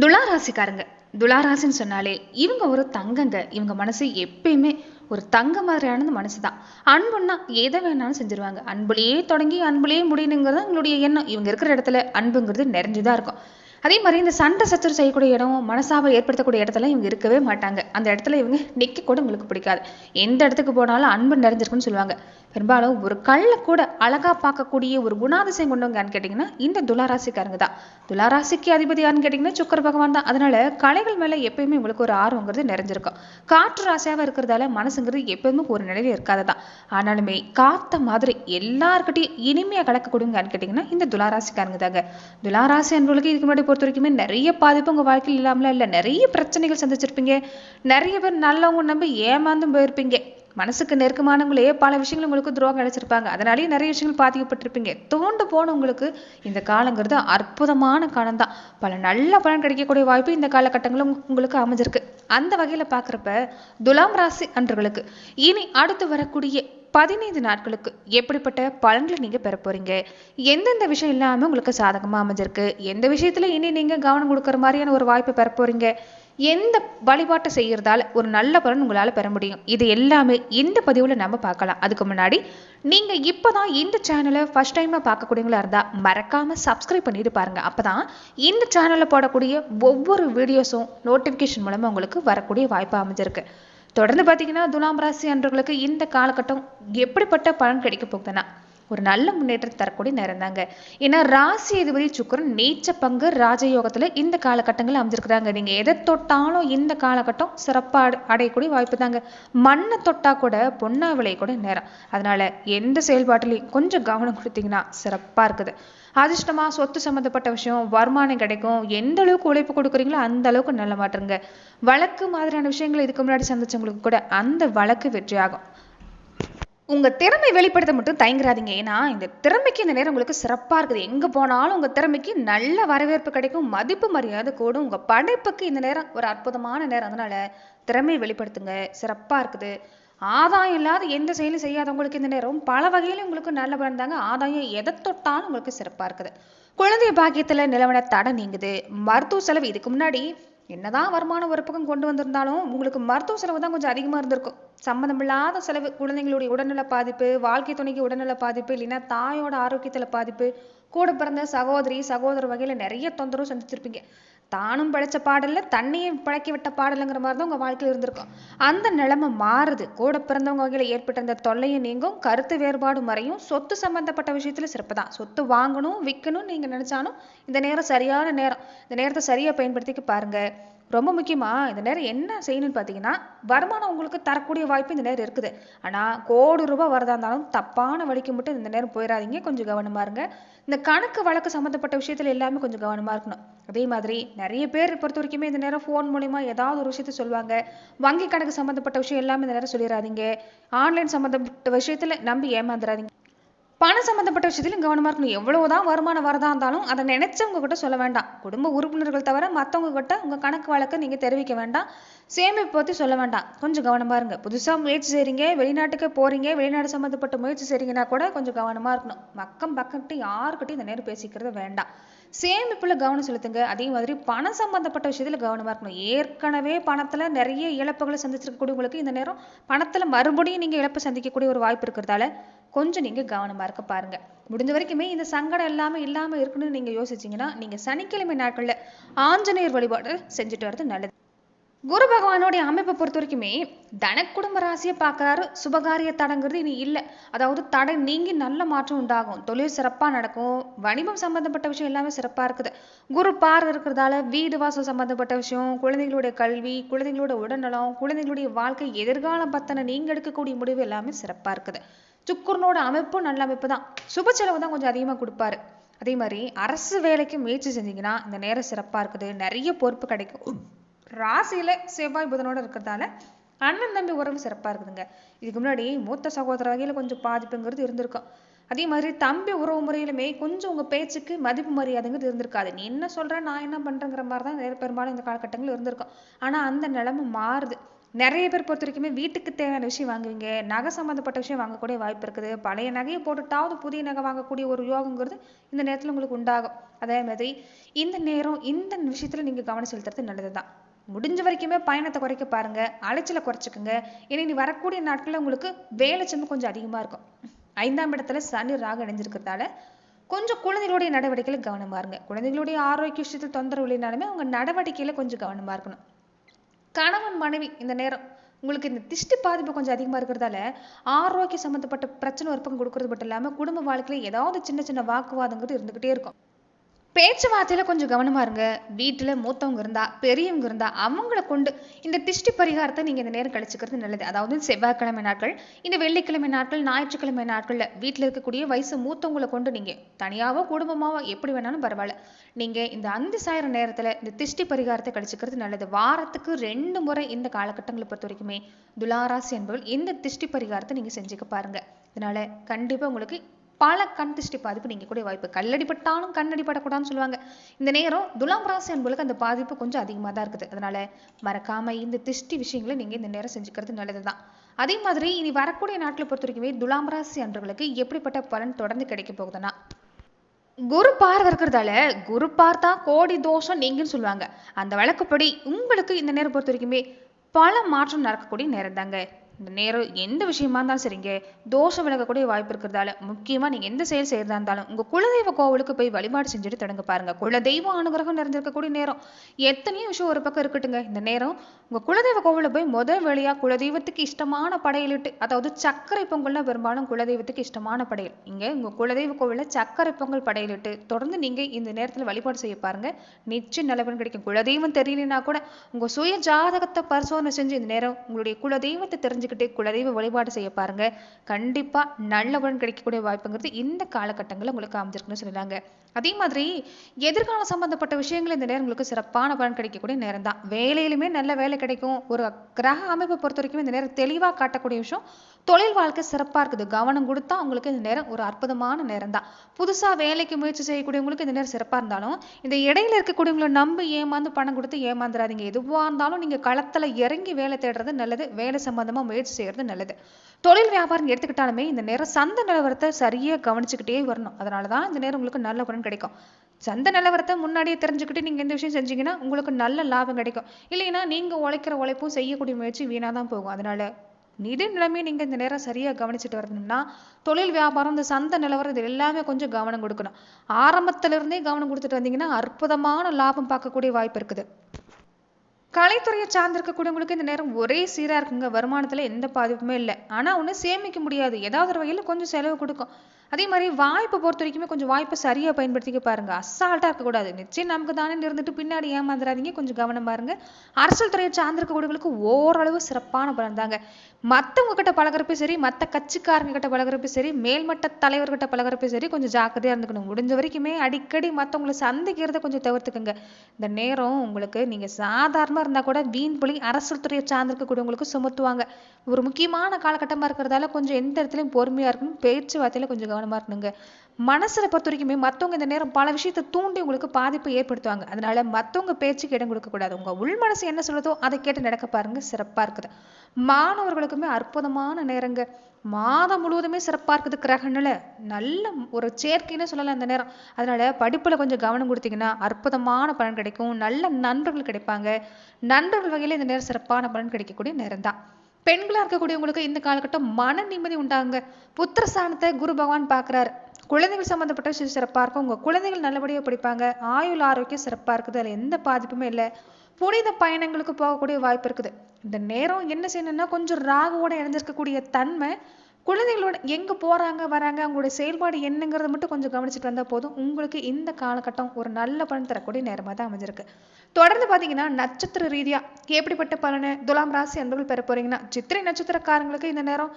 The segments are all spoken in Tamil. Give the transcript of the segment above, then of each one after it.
துளாராசிக்காரங்க. துளாராசின்னு சொன்னாலே இவங்க ஒரு தங்கங்க. இவங்க மனசு எப்பயுமே ஒரு தங்க மாதிரியானது மனசு தான் அன்புன்னா எதை வேணாலும் செஞ்சிருவாங்க. அன்புலேயே தொடங்கி அன்புலேயே முடியணுங்கிறது எங்களுடைய எண்ணம். இவங்க இருக்கிற இடத்துல அன்புங்கிறது நிறைஞ்சுதான் இருக்கும். அதே மாதிரி இந்த சண்டை சச்சரவு செய்யக்கூடிய இடம் மனசாவை ஏற்படுத்தக்கூடிய இடத்துல இவங்க இருக்கவே மாட்டாங்க. அந்த இடத்துல இவங்க நிற்க கூட உங்களுக்கு பிடிக்காது. எந்த இடத்துக்கு போனாலும் அன்பு நிறைஞ்சிருக்குன்னு சொல்லுவாங்க. பெரும்பாலும் ஒரு கல்லை கூட அழகாக பார்க்கக்கூடிய ஒரு குணாதிசயம் கொண்டவங்கன்னு கேட்டிங்கன்னா இந்த துளாராசிக்காரங்க தான். துளாராசிக்கு அதிபதி யாருன்னு கேட்டிங்கன்னா சுக்கர பகவான் தான். அதனால கலைகள் மேலே எப்பயுமே உங்களுக்கு ஒரு ஆர்வங்கிறது நிறைஞ்சிருக்கும். காற்று ராசியாக இருக்கிறதால மனசுங்கிறது எப்பயுமே ஒரு நிலையில இருக்காது தான் ஆனாலுமே காத்த மாதிரி எல்லார்கிட்டையும் இனிமையாக கலக்கக்கூடியவங்கன்னு கேட்டிங்கன்னா இந்த துளாராசிக்காரங்க தாங்க. துளாராசி அன்பர்களுக்கு இதுக்கு முன்னாடி பொறுத்த வரைக்குமே நிறைய பாதிப்பு உங்கள் வாழ்க்கையில் இல்லாமலாம் இல்லை. நிறைய பிரச்சனைகள் சந்திச்சிருப்பீங்க. நிறைய பேர் நல்லவங்க நம்பி ஏமாந்தும் போயிருப்பீங்க. மனசுக்கு நெருக்கமானவங்களே பல விஷயங்கள் உங்களுக்கு துரோகம் அடைச்சிருப்பாங்க. அதனாலேயே நிறைய விஷயங்கள் பாதிக்கப்பட்டிருப்பீங்க. தோண்டு போன உங்களுக்கு இந்த காலங்கிறது அற்புதமான காலம் தான். பல நல்ல பலன் கிடைக்கக்கூடிய வாய்ப்பு இந்த காலகட்டங்களும் உங்களுக்கு அமைஞ்சிருக்கு. அந்த வகையில் பார்க்குறப்ப துலாம் ராசி அன்றர்களுக்கு இனி அடுத்து வரக்கூடிய பதினைந்து நாட்களுக்கு எப்படிப்பட்ட பலன்களை நீங்கள் பெற போகிறீங்க எந்தெந்த விஷயம் இல்லாமல் உங்களுக்கு சாதகமாக அமைஞ்சிருக்கு? எந்த விஷயத்துல இனி நீங்கள் கவனம் கொடுக்குற மாதிரியான ஒரு வாய்ப்பை பெற போகிறீங்க எந்த வழிபாட்டை செய்யறதால ஒரு நல்ல பலன் உங்களால் பெற முடியும்? இது எல்லாமே இந்த பதிவில் நம்ம பார்க்கலாம். அதுக்கு முன்னாடி நீங்கள் இப்போ தான் இந்த சேனலை ஃபஸ்ட் டைமாக பார்க்கக்கூடியவங்களா இருந்தால் மறக்காமல் சப்ஸ்கிரைப் பண்ணிட்டு பாருங்க. அப்பதான் இந்த சேனலில் போடக்கூடிய ஒவ்வொரு வீடியோஸும் நோட்டிஃபிகேஷன் மூலமாக உங்களுக்கு வரக்கூடிய வாய்ப்பு அமைஞ்சிருக்கு. தொடர்ந்து பார்த்தீங்கன்னா துலாம் ராசி அன்றர்களுக்கு இந்த காலகட்டம் எப்படிப்பட்ட பலன் கிடைக்க போகுதுன்னா ஒரு நல்ல முன்னேற்றம் தரக்கூடிய நேரம் தாங்க. ஏன்னா ராசி அதிபதி சுக்கரன் நீச்ச பங்கு ராஜயோகத்துல இந்த காலகட்டங்கள் அமைஞ்சிருக்கிறாங்க நீங்க எதை தொட்டாலும் இந்த காலகட்டம் சிறப்பாக அடையக்கூடிய வாய்ப்பு தாங்க. மண்ணை தொட்டா கூட பொன்னா விளைய கூட நேரம். அதனால எந்த செயல்பாட்டிலையும் கொஞ்சம் கவனம் கொடுத்தீங்கன்னா சிறப்பா இருக்குது. அதிர்ஷ்டமா சொத்து சம்மந்தப்பட்ட விஷயம் வருமானம் கிடைக்கும். எந்த அளவுக்கு உழைப்பு கொடுக்குறீங்களோ அந்த அளவுக்கு நல்ல மாட்டுருங்க வழக்கு மாதிரியான விஷயங்கள் இதுக்கு முன்னாடி சந்திச்சவங்களுக்கு கூட அந்த வழக்கு வெற்றியாகும். உங்கள் திறமை வெளிப்படுத்த மட்டும் தயங்குறாதீங்க. ஏன்னா இந்த திறமைக்கு இந்த நேரம் உங்களுக்கு சிறப்பாக இருக்குது. எங்கே போனாலும் உங்கள் திறமைக்கு நல்ல வரவேற்பு கிடைக்கும். மதிப்பு மரியாதை கூடும். உங்கள் படைப்புக்கு இந்த நேரம் ஒரு அற்புதமான நேரம். அதனால திறமையை வெளிப்படுத்துங்க. சிறப்பாக இருக்குது. ஆதாயம் இல்லாத எந்த செயலும் செய்யாதவங்களுக்கு இந்த நேரம் பல வகையிலும் உங்களுக்கு நல்ல பலன் ஆதாயம் எதை தொட்டாலும் உங்களுக்கு சிறப்பாக இருக்குது. குழந்தை பாக்கியத்தில் நிலவன தடை நீங்குது. மருத்துவ செலவு இதுக்கு முன்னாடி என்னதான் வருமானம் ஒரு பக்கம் கொண்டு வந்திருந்தாலும் உங்களுக்கு மருத்துவ செலவு தான் கொஞ்சம் அதிகமாக இருந்திருக்கும். சம்மந்தமில்லாத செலவு குழந்தைங்களுடைய உடல்நல பாதிப்பு வாழ்க்கை துணைக்கு உடல்நல பாதிப்பு இல்லைன்னா தாயோட ஆரோக்கியத்துல பாதிப்பு கூட பிறந்த சகோதரி சகோதர வகையில நிறைய தொந்தரவு சந்திச்சிருப்பீங்க. தானும் படைச்ச பாடல்ல தண்ணியை பழக்கி விட்ட பாடலுங்கிற மாதிரி தான் உங்க வாழ்க்கையில் இருந்திருக்கும். அந்த நிலைமை மாறுது. கூட பிறந்தவங்க வகையில ஏற்பட்ட இந்த தொல்லையும் நீங்கும் கருத்து வேறுபாடு மறையும். சொத்து சம்பந்தப்பட்ட விஷயத்துல சிறப்பு தான். சொத்து வாங்கணும் விற்கணும் நீங்க நினைச்சாலும் இந்த நேரம் சரியான நேரம். இந்த நேரத்தை சரியா பயன்படுத்திக்க பாருங்க. ரொம்ப முக்கியமா இந்த நேரம் என்ன செய்யணும்னு பார்த்தீங்கன்னா வருமானம் உங்களுக்கு தரக்கூடிய வாய்ப்பு இந்த நேரம் இருக்குது. ஆனா கோடி ரூபாய் வரதா இருந்தாலும் தப்பான வழிக்கு மட்டும் இந்த நேரம் போயிடாதீங்க கொஞ்சம் கவனமா இருங்க. இந்த கணக்கு வழக்கு சம்மந்தப்பட்ட விஷயத்துல எல்லாமே கொஞ்சம் கவனமா இருக்கணும். அதே மாதிரி நிறைய பேர் பொறுத்த வரைக்குமே இந்த நேரம் ஃபோன் மூலிமா ஏதாவது ஒரு விஷயத்த சொல்லுவாங்க. வங்கி கணக்கு சம்மந்தப்பட்ட விஷயம் எல்லாமே இந்த நேரம் சொல்லிடாதீங்க ஆன்லைன் சம்மந்தப்பட்ட விஷயத்துல நம்பி ஏமாந்துடாதீங்க பணம் சம்மந்தப்பட்ட விஷயத்திலும் கவனமாக இருக்கணும். எவ்வளவுதான் வருமானம் வரதா இருந்தாலும் அதை நினைச்சவங்க கிட்ட சொல்ல வேண்டாம். குடும்ப உறுப்பினர்கள் தவிர மற்றவங்க கிட்ட உங்க கணக்கு வழக்கை நீங்க தெரிவிக்க வேண்டாம். சேமிப்பு பற்றி சொல்ல வேண்டாம். கொஞ்சம் கவனமாக இருங்க. புதுசாக முயற்சி செய்றீங்க வெளிநாட்டுக்கு போறீங்க வெளிநாடு சம்மந்தப்பட்ட முயற்சி செய்றீங்கன்னா கூட கொஞ்சம் கவனமாக இருக்கணும். மக்கம் பக்கம்ட்டு யாருக்கிட்டையும் இந்த நேரம் பேசிக்கிறது வேண்டாம். சேமிப்பில் கவனம் செலுத்துங்க. அதே மாதிரி பணம் சம்மந்தப்பட்ட விஷயத்தில் கவனமாக இருக்கணும். ஏற்கனவே பணத்தில் நிறைய இழப்புகளை சந்திச்சிருக்கக்கூடியவங்களுக்கு இந்த நேரம் பணத்தில் மறுபடியும் நீங்கள் இழப்பு சந்திக்கக்கூடிய ஒரு வாய்ப்பு இருக்கிறதால கொஞ்சம் நீங்கள் கவனமாக இருக்க பாருங்கள் முடிஞ்ச வரைக்குமே இந்த சங்கடம் எல்லாமே இல்லாமல் இருக்கணும்னு நீங்கள் யோசிச்சீங்கன்னா நீங்கள் சனிக்கிழமை நாட்களில் ஆஞ்சநேயர் வழிபாடு செஞ்சுட்டு வர்றது நல்லது. குரு பகவானுடைய அமைப்பை பொறுத்த வரைக்குமே தனக்குடும்ப ராசியை பார்க்குறாரு சுபகாரிய தடங்கிறது இனி இல்லை. அதாவது தடை நீங்கி நல்ல மாற்றம் உண்டாகும். தொழில் சிறப்பா நடக்கும். வணிகம் சம்பந்தப்பட்ட விஷயம் எல்லாமே சிறப்பா இருக்குது. குரு பார்வை இருக்கிறதால வீடு வாசல் சம்பந்தப்பட்ட விஷயம் குழந்தைகளுடைய கல்வி குழந்தைங்களோட உடல்நலம் குழந்தைங்களுடைய வாழ்க்கை எதிர்காலம் பத்தனை நீங்க எடுக்கக்கூடிய முடிவு எல்லாமே சிறப்பா இருக்குது. சுக்குரனோட அமைப்பும் நல்ல அமைப்பு தான். சுப செலவு தான் கொஞ்சம் அதிகமா கொடுப்பாரு. அதே மாதிரி அரசு வேலைக்கு முயற்சி செஞ்சீங்கன்னா இந்த நேரம் சிறப்பா இருக்குது. நிறைய பொறுப்பு கிடைக்கும். ராசியில் செவ்வாய் புதனோட இருக்கிறதால அண்ணன் தம்பி உறவு சிறப்பாக இருக்குதுங்க. இதுக்கு முன்னாடி மூத்த சகோதர வகையில் கொஞ்சம் பாதிப்புங்கிறது இருந்திருக்கும். அதே மாதிரி தம்பி உறவு முறையிலுமே கொஞ்சம் உங்கள் பேச்சுக்கு மதிப்பு மரியாதைங்கிறது இருந்திருக்காது. நீ என்ன சொல்கிற நான் என்ன பண்ணுறேங்கிற மாதிரி தான் நிறைய பெரும்பாலும் இந்த காலகட்டங்கள் இருந்திருக்கும். ஆனால் அந்த நிலைமை மாறுது. நிறைய பேர் பொறுத்த வரைக்குமே வீட்டுக்கு தேவையான விஷயம் வாங்குவீங்க. நகை சம்மந்தப்பட்ட விஷயம் வாங்கக்கூடிய வாய்ப்பு இருக்குது. பழைய நகையை போட்டுட்டாவது புதிய நகை வாங்கக்கூடிய ஒரு யோகங்கிறது இந்த நேரத்தில் உங்களுக்கு உண்டாகும். அதே மாதிரி இந்த நேரம் இந்த விஷயத்தில் நீங்கள் கவனம் செலுத்துறது நல்லது தான் முடிஞ்ச வரைக்குமே பயணத்தை குறைக்க பாருங்க அலைச்சலை குறைச்சிக்கோங்க. ஏன்னா இனி வரக்கூடிய நாட்களில் உங்களுக்கு வேலை சுமை கொஞ்சம் அதிகமா இருக்கும். ஐந்தாம் இடத்துல சனி ராக இணைஞ்சிருக்கிறதால கொஞ்சம் குழந்தைகளுடைய நடவடிக்கையில கவனமா இருங்க. குழந்தைகளுடைய ஆரோக்கிய விஷயத்தில் தொந்தரவு இல்லைனாலுமே அவங்க நடவடிக்கையில கொஞ்சம் கவனமா இருக்கணும். கணவன் மனைவி இந்த நேரம் உங்களுக்கு இந்த திஷ்டி பாதிப்பு கொஞ்சம் அதிகமா இருக்கிறதால ஆரோக்கிய சம்மந்தப்பட்ட பிரச்சனை ஒரு பக்கம் கொடுக்கறது மட்டும் இல்லாம குடும்ப வாழ்க்கையில ஏதாவது சின்ன சின்ன வாக்குவாதங்கிறது இருந்துகிட்டே இருக்கும். பேச்சுவார்த்தையில் கொஞ்சம் கவனமாக இருங்க. வீட்டில் மூத்தவங்க இருந்தா பெரியவங்க இருந்தா அவங்கள கொண்டு இந்த திஷ்டி பரிகாரத்தை நீங்கள் இந்த நேரம் கழிச்சுக்கிறது நல்லது. அதாவது செவ்வாய்க்கிழமை நாட்கள் இந்த வெள்ளிக்கிழமை நாட்கள் ஞாயிற்றுக்கிழமை நாட்களில் வீட்டில் இருக்கக்கூடிய வயசு மூத்தவங்களை கொண்டு நீங்கள் தனியாகவோ குடும்பமாகவோ எப்படி வேணாலும் பரவாயில்ல. நீங்கள் இந்த அந்தி சாயிர நேரத்தில் இந்த திஷ்டி பரிகாரத்தை கழிச்சுக்கிறது நல்லது. வாரத்துக்கு ரெண்டு முறை இந்த காலகட்டங்களை பொறுத்த வரைக்குமே துலாராசி என்பவர்கள் இந்த திஷ்டி பரிகாரத்தை நீங்கள் செஞ்சுக்க பாருங்கள் இதனால் கண்டிப்பாக உங்களுக்கு பல கண் திருஷ்டி பாதிப்பு நீங்க கூட வாய்ப்பு. கல்லடிப்பட்டாலும் கண்ணடிப்படக்கூடாதுன்னு சொல்லுவாங்க. இந்த நேரம் துலாம் ராசி அன்புகளுக்கு அந்த பாதிப்பு கொஞ்சம் அதிகமாக தான் இருக்குது. அதனால மறக்காம இந்த திஷ்டி விஷயங்களை நீங்க இந்த நேரம் செஞ்சுக்கிறது நல்லதுதான். அதே மாதிரி இனி வரக்கூடிய நாட்டில் பொறுத்த வரைக்குமே துலாம் ராசி அன்பர்களுக்கு எப்படிப்பட்ட பலன் தொடர்ந்து கிடைக்க போகுதுன்னா குரு பார்வை இருக்கிறதால குரு பார்த்தா கோடி தோஷம் நீங்கன்னு சொல்லுவாங்க. அந்த வழக்குப்படி உங்களுக்கு இந்த நேரம் பொறுத்த வரைக்குமே பல மாற்றம் நடக்கக்கூடிய நேரம் தாங்க இந்த நேரம் எந்த விஷயமா இருந்தாலும் சரிங்க. தோஷம் விலகக்கூடிய வாய்ப்பு இருக்கிறதால முக்கியமாக நீங்கள் எந்த செயல் செய்கிறதா இருந்தாலும் உங்கள் குலதெய்வ கோவிலுக்கு போய் வழிபாடு செஞ்சுட்டு தொடங்க பாருங்க. குலதெய்வ அனுகிரகம் நிறைஞ்சிருக்கக்கூடிய நேரம். எத்தனையோ விஷயம் ஒரு பக்கம் இருக்கட்டுங்க. இந்த நேரம் உங்கள் குலதெய்வ கோவிலில் போய் முதல் வழியாக குலதெய்வத்துக்கு இஷ்டமான படையலிட்டு அதாவது சர்க்கரை பொங்கல்னா பெரும்பாலும் குலதெய்வத்துக்கு இஷ்டமான படையல். இங்கே உங்கள் குலதெய்வ கோவிலில் சர்க்கரை பொங்கல் படையலிட்டு தொடர்ந்து நீங்கள் இந்த நேரத்தில் வழிபாடு செய்ய பாருங்க. நிச்சயம் நிலவன் கிடைக்கும். குலதெய்வம் தெரியலனா கூட உங்கள் சுய ஜாதகத்தை பரிசோதனை செஞ்சு இந்த நேரம் உங்களுடைய குலதெய்வத்தை தெரிஞ்சு தெரிஞ்சுக்கிட்டு குலதெய்வ வழிபாடு செய்ய பாருங்க. கண்டிப்பா நல்ல பலன் கிடைக்கக்கூடிய வாய்ப்புங்கிறது இந்த காலகட்டங்களில் உங்களுக்கு அமைஞ்சிருக்குன்னு சொல்லிடுறாங்க அதே மாதிரி எதிர்காலம் சம்பந்தப்பட்ட விஷயங்கள் இந்த நேரம் உங்களுக்கு சிறப்பான பலன் கிடைக்கக்கூடிய நேரம் தான் வேலையிலுமே நல்ல வேலை கிடைக்கும். ஒரு கிரக அமைப்பை பொறுத்த வரைக்கும் இந்த நேரம் தெளிவாக காட்டக்கூடிய விஷயம். தொழில் வாழ்க்கை சிறப்பாக இருக்குது. கவனம் கொடுத்தா உங்களுக்கு இந்த நேரம் ஒரு அற்புதமான நேரம் தான் புதுசாக வேலைக்கு முயற்சி செய்யக்கூடியவங்களுக்கு இந்த நேரம் சிறப்பாக இருந்தாலும் இந்த இடையில இருக்கக்கூடியவங்களை நம்பி ஏமாந்து பணம் கொடுத்து ஏமாந்துடாதீங்க எதுவாக இருந்தாலும் நீங்கள் களத்தில் இறங்கி வேலை தேடுறது நல்லது. வேலை சம்மந்தமாக முயற்சி செய்கிறது நல்லது. தொழில் வியாபாரம் எடுத்துக்கிட்டாலுமே இந்த நேரம் சந்தை நிலவரத்தை சரியாக கவனிச்சுக்கிட்டே வரணும். அதனாலதான் இந்த நேரம் உங்களுக்கு நல்ல பலன் கிடைக்கும். சந்தை நிலவரத்தை முன்னாடியே தெரிஞ்சுக்கிட்டு நீங்கள் எந்த விஷயம் செஞ்சீங்கன்னா உங்களுக்கு நல்ல லாபம் கிடைக்கும். இல்லைன்னா நீங்கள் உழைக்கிற உழைப்பும் செய்யக்கூடிய முயற்சி வீணாக தான் போகும். அதனால நிதி நிலைமையை நீங்க இந்த நேரம் சரியா கவனிச்சுட்டு வரணும்னா தொழில் வியாபாரம் இந்த சந்தை நிலவரம் இது எல்லாமே கொஞ்சம் கவனம் கொடுக்கணும். ஆரம்பத்திலிருந்தே கவனம் கொடுத்துட்டு வந்தீங்கன்னா அற்புதமான லாபம் பார்க்கக்கூடிய வாய்ப்பு இருக்குது. கலைத்துறையை சார்ந்திருக்கக்கூடியவங்களுக்கு இந்த நேரம் ஒரே சீரா இருக்குங்க. வருமானத்துல எந்த பாதிப்புமே இல்லை. ஆனா ஒன்று சேமிக்க முடியாது. ஏதாவது ஒரு வகையில கொஞ்சம் செலவு கொடுக்கும். அதே மாதிரி வாய்ப்பை பொறுத்த வரைக்குமே கொஞ்சம் வாய்ப்பை சரியாக பயன்படுத்திக்க பாருங்க. அசால்ட்டாக இருக்கக்கூடாது. நிச்சயம் நமக்கு தானே இருந்துட்டு பின்னாடி ஏமாந்துடாதீங்க கொஞ்சம் கவனம் இருங்க அரசியல் துறையை சார்ந்திருக்கக்கூடியவங்களுக்கு ஓரளவு சிறப்பான பலன் தாங்க. மற்றவங்க கிட்ட பழகுறப்ப சரி மற்ற கட்சிக்காரங்க கிட்ட பழகிறப்ப சரி மேல்மட்ட தலைவர்கிட்ட பழகிறப்ப சரி கொஞ்சம் ஜாக்கிரதையாக இருந்துக்கணும். முடிஞ்ச வரைக்குமே அடிக்கடி மற்றவங்களை சந்திக்கிறத கொஞ்சம் தவிர்த்துக்குங்க. இந்த நேரம் உங்களுக்கு நீங்கள் சாதாரணமாக இருந்தால் கூட வீண் புலி அரசியல் துறையை சார்ந்திருக்கக்கூடியவங்களுக்கு சுமத்துவாங்க. ஒரு முக்கியமான காலகட்டமாக இருக்கிறதால கொஞ்சம் எந்த இடத்துலையும் பொறுமையாக இருக்கணும். பேச்சுவார்த்தையில் கொஞ்சம் கவனம் இருக்கணுங்க மனசுல பொறுத்த வரைக்குமே மத்தவங்க இந்த நேரம் பல விஷயத்தை தூண்டி உங்களுக்கு பாதிப்பை ஏற்படுத்துவாங்க. அதனால மத்தவங்க பேச்சுக்கு இடம் கொடுக்கக்கூடாது உங்கள் உங்க உள் மனசு என்ன சொல்லுதோ அதை கேட்டு நடக்க பாருங்க. சிறப்பா இருக்குது. மாணவர்களுக்குமே அற்புதமான நேரங்க. மாதம் முழுவதுமே சிறப்பா இருக்குது கிரகணில நல்ல ஒரு சேர்க்கைன்னு சொல்லலாம் இந்த நேரம். அதனால படிப்புல கொஞ்சம் கவனம் கொடுத்தீங்கன்னா அற்புதமான பலன் கிடைக்கும். நல்ல நண்பர்கள் கிடைப்பாங்க. நண்பர்கள் வகையில இந்த நேரம் சிறப்பான பலன் கிடைக்கக்கூடிய நேரம் தான் பெண்களாக இருக்கக்கூடியவங்களுக்கு இந்த காலகட்டம் மன நிம்மதி உண்டாங்க புத்திரஸ்தானத்தை குரு பகவான் பார்க்கறாரு. குழந்தைகள் சம்மந்தப்பட்ட விஷயம் சிறப்பாக இருக்கும். உங்கள் குழந்தைகள் நல்லபடியாக படிப்பாங்க. ஆயுள் ஆரோக்கியம் சிறப்பாக இருக்குது. அதில் எந்த பாதிப்புமே இல்லை. புனித பயணங்களுக்கு போகக்கூடிய வாய்ப்பு இருக்குது. இந்த நேரம் என்ன செய்யணும்னா கொஞ்சம் ராகுவோட இணைஞ்சிருக்கக்கூடிய தன்மை குழந்தைகளோட எங்கே போகிறாங்க வராங்க அவங்களோட செயல்பாடு என்னங்கிறத மட்டும் கொஞ்சம் கவனிச்சுட்டு வந்தால் போதும். உங்களுக்கு இந்த காலகட்டம் ஒரு நல்ல பலன் தரக்கூடிய நேரமாக தான் அமைஞ்சிருக்கு. தொடர்ந்து பார்த்தீங்கன்னா நட்சத்திர ரீதியாக எப்படிப்பட்ட பலனை துலாம் ராசி அன்பர்கள் பெற போகிறீங்கன்னா சித்திரை நட்சத்திரக்காரங்களுக்கு இந்த நேரம்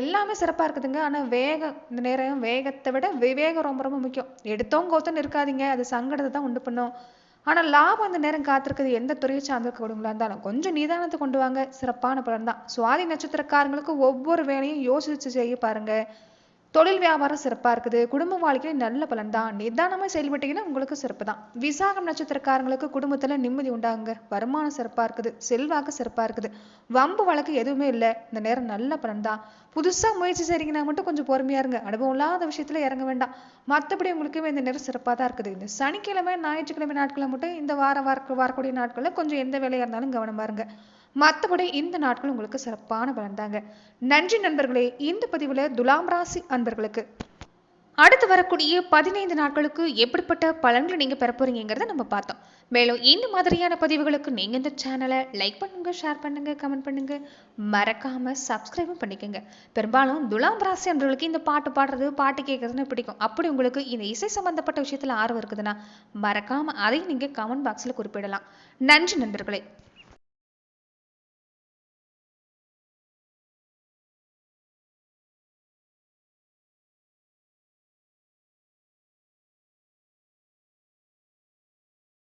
எல்லாமே சிறப்பாக இருக்குதுங்க. ஆனால் வேகம் இந்த நேரம் வேகத்தை விட விவேகம் ரொம்ப ரொம்ப முக்கியம். எடுத்தோம் கோத்தன்னு இருக்காதீங்க. அது சங்கடத்தை தான் உண்டு பண்ணும். ஆனா லாபம் அந்த நேரம் காத்திருக்கிறது எந்த துறையை சார்ந்திருக்கக்கூடியவங்களா இருந்தாலும் கொஞ்சம் நிதானத்தை கொண்டு வாங்க. சிறப்பான பலன் தான் சுவாதி நட்சத்திரக்காரங்களுக்கு ஒவ்வொரு வேலையும் யோசிச்சு செய்ய பாருங்க. தொழில் வியாபாரம் சிறப்பாக இருக்குது. குடும்ப வாழ்க்கையில் நல்ல பலன் தான் நிதானமாக செயல்பட்டீங்கன்னா உங்களுக்கு சிறப்பு தான் விசாகம் நட்சத்திரக்காரங்களுக்கு குடும்பத்தில் நிம்மதி உண்டாகுங்க. வருமானம் சிறப்பாக இருக்குது. செல்வாக்கு சிறப்பாக இருக்குது. வம்பு வழக்கு எதுவுமே இல்லை. இந்த நேரம் நல்ல பலன் தான் புதுசாக முயற்சி செய்கிறீங்கன்னா மட்டும் கொஞ்சம் பொறுமையாக இருங்க. அனுபவம் இல்லாத விஷயத்தில் இறங்க வேண்டாம். மற்றபடி உங்களுக்குமே இந்த நேரம் சிறப்பாக தான் இருக்குது. இந்த சனிக்கிழமை ஞாயிற்றுக்கிழமை நாட்களில் மட்டும் இந்த வார வார வரக்கூடிய நாட்களில் கொஞ்சம் எந்த வேலையாக இருந்தாலும் கவனமாக இருங்க. மற்றபடி இந்த நாட்கள் உங்களுக்கு சிறப்பான பலன்தாங்க. நன்றி நண்பர்களே இந்த பதிவில் துலாம் ராசி அன்பர்களுக்கு. அடுத்து வரக்கூடிய பதினைந்து நாட்களுக்கு எப்படிப்பட்ட பலன்களை நீங்கள் பெற போறீங்கிறத நம்ம பார்த்தோம். மேலும் இந்த மாதிரியான பதிவுகளுக்கு நீங்கள் இந்த சேனலை லைக் பண்ணுங்க ஷேர் பண்ணுங்க கமெண்ட் பண்ணுங்க. மறக்காம சப்ஸ்கிரைபும் பண்ணிக்கோங்க. பெரும்பாலும் துலாம் ராசி அன்பர்களுக்கு இந்த பாட்டு பாடுறது பாட்டு கேட்கறதுன்னு பிடிக்கும். அப்படி உங்களுக்கு இந்த இசை சம்பந்தப்பட்ட விஷயத்தில் ஆர்வம் இருக்குதுன்னா மறக்காம அதை நீங்கள் கமெண்ட் பாக்ஸில் குறிப்பிடலாம். நன்றி நண்பர்களே.